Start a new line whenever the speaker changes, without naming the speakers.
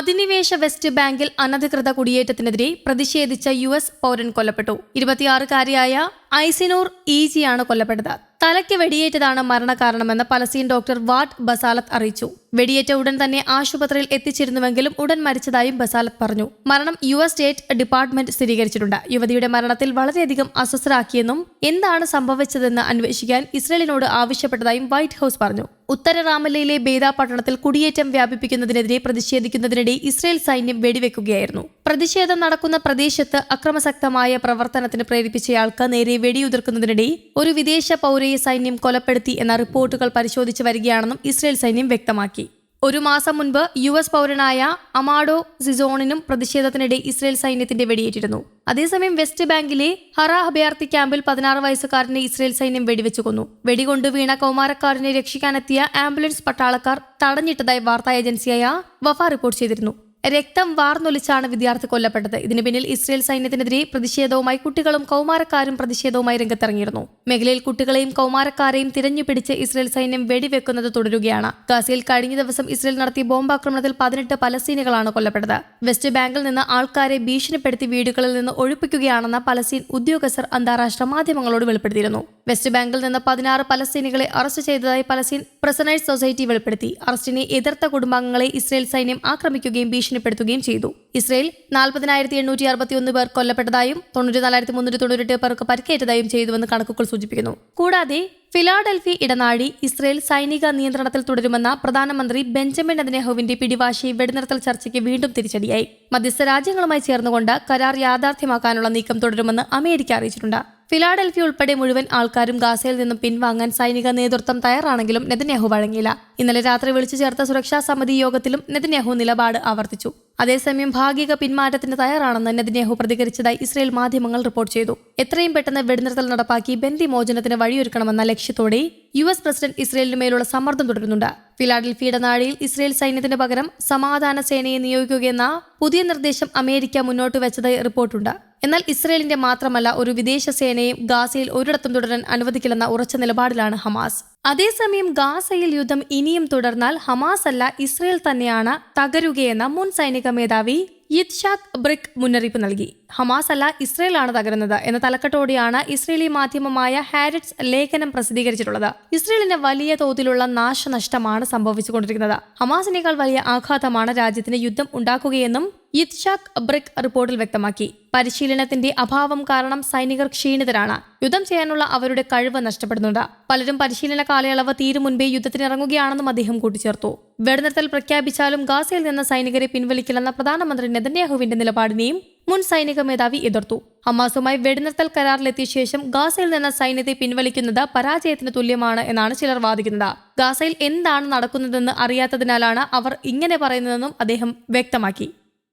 അധിനിവേശ വെസ്റ്റ് ബാങ്കിൽ അനധികൃത കുടിയേറ്റത്തിനെതിരെ പ്രതിഷേധിച്ച യു എസ് പൗരൻ കൊല്ലപ്പെട്ടു. ഇരുപത്തിയാറുകാരിയായ ഐസിനോർ ഈജിയാണ് കൊല്ലപ്പെട്ടത്. തലയ്ക്ക് വെടിയേറ്റതാണ് മരണകാരണമെന്ന് പലസ്തീൻ ഡോക്ടർ വാട്ട് ബസാലത്ത് അറിയിച്ചു. വെടിയേറ്റ ഉടൻ തന്നെ ആശുപത്രിയിൽ എത്തിച്ചിരുന്നുവെങ്കിലും ഉടൻ മരിച്ചതായും ബസാലത്ത് പറഞ്ഞു. മരണം യു എസ് സ്റ്റേറ്റ് ഡിപ്പാർട്ട്മെന്റ് സ്ഥിരീകരിച്ചിട്ടുണ്ട്. യുവതിയുടെ മരണത്തിൽ വളരെയധികം അസ്വസ്ഥരാക്കിയെന്നും എന്താണ് സംഭവിച്ചതെന്ന് അന്വേഷിക്കാൻ ഇസ്രയേലിനോട് ആവശ്യപ്പെട്ടതായും വൈറ്റ് ഹൌസ് പറഞ്ഞു. ഉത്തര റാമല്ലയിലെ ബേദ പട്ടണത്തിൽ കുടിയേറ്റം വ്യാപിപ്പിക്കുന്നതിനെതിരെ പ്രതിഷേധിക്കുന്നതിനിടെ ഇസ്രയേൽ സൈന്യം വെടിവെക്കുകയായിരുന്നു. പ്രതിഷേധം നടക്കുന്ന പ്രദേശത്ത് അക്രമസക്തമായ പ്രവർത്തനത്തിന് പ്രേരിപ്പിച്ചയാൾക്ക് നേരെ വെടിയുതിർക്കുന്നതിനിടെ ഒരു വിദേശ പൗരയെ സൈന്യം കൊലപ്പെടുത്തി എന്ന റിപ്പോർട്ടുകൾ പരിശോധിച്ചു വരികയാണെന്നും ഇസ്രയേൽ സൈന്യം വ്യക്തമാക്കി. ഒരു മാസം മുൻപ് യു എസ് പൗരനായ അമാഡോ സിസോണിനും പ്രതിഷേധത്തിനിടെ ഇസ്രയേൽ സൈന്യത്തിന്റെ വെടിയേറ്റിരുന്നു. അതേസമയം വെസ്റ്റ് ബാങ്കിലെ ഹറ അഭയാർത്ഥി ക്യാമ്പിൽ പതിനാറ് വയസ്സുകാരനെ ഇസ്രയേൽ സൈന്യം വെടിവെച്ചു കൊന്നു. വെടികൊണ്ട് വീണ കൗമാരക്കാരനെ രക്ഷിക്കാനെത്തിയ ആംബുലൻസ് പട്ടാളക്കാർ തടഞ്ഞിട്ടതായി വാർത്താ ഏജൻസിയായ വഫ റിപ്പോർട്ട് ചെയ്തിരുന്നു. രക്തം വാർന്നൊലിച്ചാണ് വിദ്യാർത്ഥി കൊല്ലപ്പെട്ടത്. ഇതിന് പിന്നിൽ ഇസ്രയേൽ സൈന്യത്തിനെതിരെ പ്രതിഷേധവുമായി കുട്ടികളും കൗമാരക്കാരും പ്രതിഷേധവുമായി രംഗത്തിറങ്ങിയിരുന്നു. മേഖലയിൽ കുട്ടികളെയും കൗമാരക്കാരെയും തിരഞ്ഞുപിടിച്ച് ഇസ്രയേൽ സൈന്യം വെടിവെക്കുന്നത് തുടരുകയാണ്. ഗാസയിൽ കഴിഞ്ഞ ദിവസം ഇസ്രയേൽ നടത്തിയ ബോംബാക്രമണത്തിൽ പതിനെട്ട് പലസ്തീനുകളാണ് കൊല്ലപ്പെട്ടത്. വെസ്റ്റ് ബാങ്കിൽ നിന്ന് ആൾക്കാരെ ഭീഷണിപ്പെടുത്തി വീടുകളിൽ നിന്ന് ഒഴിപ്പിക്കുകയാണെന്ന് പലസ്തീൻ ഉദ്യോഗസ്ഥർ അന്താരാഷ്ട്ര മാധ്യമങ്ങളോട് വെളിപ്പെടുത്തിയിരുന്നു. വെസ്റ്റ് ബാങ്കിൽ നിന്ന് പതിനാറ് പലസ്തീനികളെ അറസ്റ്റ് ചെയ്തതായി പലസ്തീൻ പ്രസനേഴ്സ് സൊസൈറ്റി വെളിപ്പെടുത്തി. അറസ്റ്റിനെ എതിർത്ത കുടുംബാംഗങ്ങളെ ഇസ്രയേൽ സൈന്യം ആക്രമിക്കുകയും ഭീഷണിപ്പെടുത്തുകയും ചെയ്തു. ഇസ്രയേൽ നാൽപ്പതിനായിരത്തി എണ്ണൂറ്റി അറുപത്തിയൊന്ന് പേർ കൊല്ലപ്പെട്ടതായും തൊണ്ണൂറ്റി നാലായിരത്തി മുന്നൂറ്റി പേർക്ക് പരിക്കേറ്റതായും ചെയ്തുവെന്ന് കണക്കുകൾ സൂചിപ്പിക്കുന്നു. കൂടാതെ ഫിലാഡൽഫി ഇടനാഴി ഇസ്രയേൽ സൈനിക നിയന്ത്രണത്തിൽ തുടരുമെന്ന പ്രധാനമന്ത്രി ബെഞ്ചമിൻ നെതന്യാഹുവിന്റെ പിടിവാശി വെടിനിർത്തൽ ചർച്ചയ്ക്ക് വീണ്ടും തിരിച്ചടിയായി. മധ്യസ്ഥ രാജ്യങ്ങളുമായി ചേർന്നുകൊണ്ട് കരാർ യാഥാർത്ഥ്യമാക്കാനുള്ള നീക്കം തുടരുമെന്ന് അമേരിക്ക അറിയിച്ചിട്ടുണ്ട്. ഫിലാഡൽഫി ഉൾപ്പെടെ മുഴുവൻ ആൾക്കാരും ഗാസയിൽ നിന്നും പിൻവാങ്ങാൻ സൈനിക നേതൃത്വം തയ്യാറാണെങ്കിലും നെതന്യാഹു വഴങ്ങിയില്ല. ഇന്നലെ രാത്രി വിളിച്ചു ചേർത്ത സുരക്ഷാ സമിതി യോഗത്തിലും നെതന്യാഹു നിലപാട് ആവർത്തിച്ചു. അതേസമയം ഭാഗിക പിന്മാറ്റത്തിന് തയ്യാറാണെന്ന് നെതന്യാഹു പ്രതികരിച്ചതായി ഇസ്രയേൽ മാധ്യമങ്ങൾ റിപ്പോർട്ട് ചെയ്തു. എത്രയും പെട്ടെന്ന് വെടിനിർത്തൽ നടപ്പാക്കി ബന്ദി മോചനത്തിന് വഴിയൊരുക്കണമെന്ന ലക്ഷ്യത്തോടെ യു എസ് പ്രസിഡന്റ് ഇസ്രയേലിന് മേലുള്ള സമ്മർദ്ദം തുടരുന്നുണ്ട്. ഫിലാഡൽഫിയുടെ നാഴിയിൽ ഇസ്രയേൽ സൈന്യത്തിന് പകരം സമാധാന സേനയെ നിയോഗിക്കുകയെന്ന പുതിയ നിർദ്ദേശം അമേരിക്ക മുന്നോട്ട് വെച്ചതായി റിപ്പോർട്ടുണ്ട്. എന്നാൽ ഇസ്രയേലിന്റെ മാത്രമല്ല ഒരു വിദേശ സേനയും ഗാസയിൽ ഒരിടത്തും തുടരാൻ അനുവദിക്കില്ലെന്ന ഉറച്ച നിലപാടിലാണ് ഹമാസ്. അതേസമയം ഗാസയിൽ യുദ്ധം ഇനിയും തുടർന്നാൽ ഹമാസ് അല്ല ഇസ്രയേൽ തന്നെയാണ് തകരുകയെന്ന മുൻ സൈനിക മേധാവി യിത്ഷാഖ് ബ്രിക് മുന്നറിയിപ്പ് നൽകി. ഹമാസ് അല്ല ഇസ്രയേലാണ് തകരുന്നത് എന്ന തലക്കെട്ടോടെയാണ് ഇസ്രയേലി മാധ്യമമായ ഹാരിറ്റ്സ് ലേഖനം പ്രസിദ്ധീകരിച്ചിട്ടുള്ളത്. ഇസ്രയേലിന് വലിയ തോതിലുള്ള നാശനഷ്ടമാണ് സംഭവിച്ചുകൊണ്ടിരിക്കുന്നത്. ഹമാസിനേക്കാൾ വലിയ ആഘാതമാണ് രാജ്യത്തിന് യുദ്ധം ഉണ്ടാക്കുകയെന്നും യിത്ഷാഖ് ബ്രിക് റിപ്പോർട്ടിൽ വ്യക്തമാക്കി. പരിശീലനത്തിന്റെ അഭാവം കാരണം സൈനികർ ക്ഷീണിതരാണ്. യുദ്ധം ചെയ്യാനുള്ള അവരുടെ കഴിവ് നഷ്ടപ്പെടുന്നുണ്ട്. പലരും പരിശീലന കാലയളവ് തീരും മുൻപേ യുദ്ധത്തിനിറങ്ങുകയാണെന്നും അദ്ദേഹം കൂട്ടിച്ചേർത്തു. വെടിനിർത്തൽ പ്രഖ്യാപിച്ചാലും ഗാസയിൽ നിന്ന് സൈനികരെ പിൻവലിക്കില്ലെന്ന പ്രധാനമന്ത്രി നെതന്യാഹുവിന്റെ നിലപാടിനെയും മുൻ സൈനിക മേധാവി എതിർത്തു. ഹമാസുമായി വെടിനിർത്തൽ കരാറിലെത്തിയ ശേഷം ഗാസയിൽ നിന്ന് സൈന്യത്തെ പിൻവലിക്കുന്നത് പരാജയത്തിന് തുല്യമാണ് എന്നാണ് ചിലർ വാദിക്കുന്നത്. ഗാസയിൽ എന്താണ് നടക്കുന്നതെന്ന് അറിയാത്തതിനാലാണ് അവർ ഇങ്ങനെ പറയുന്നതെന്നും അദ്ദേഹം വ്യക്തമാക്കി.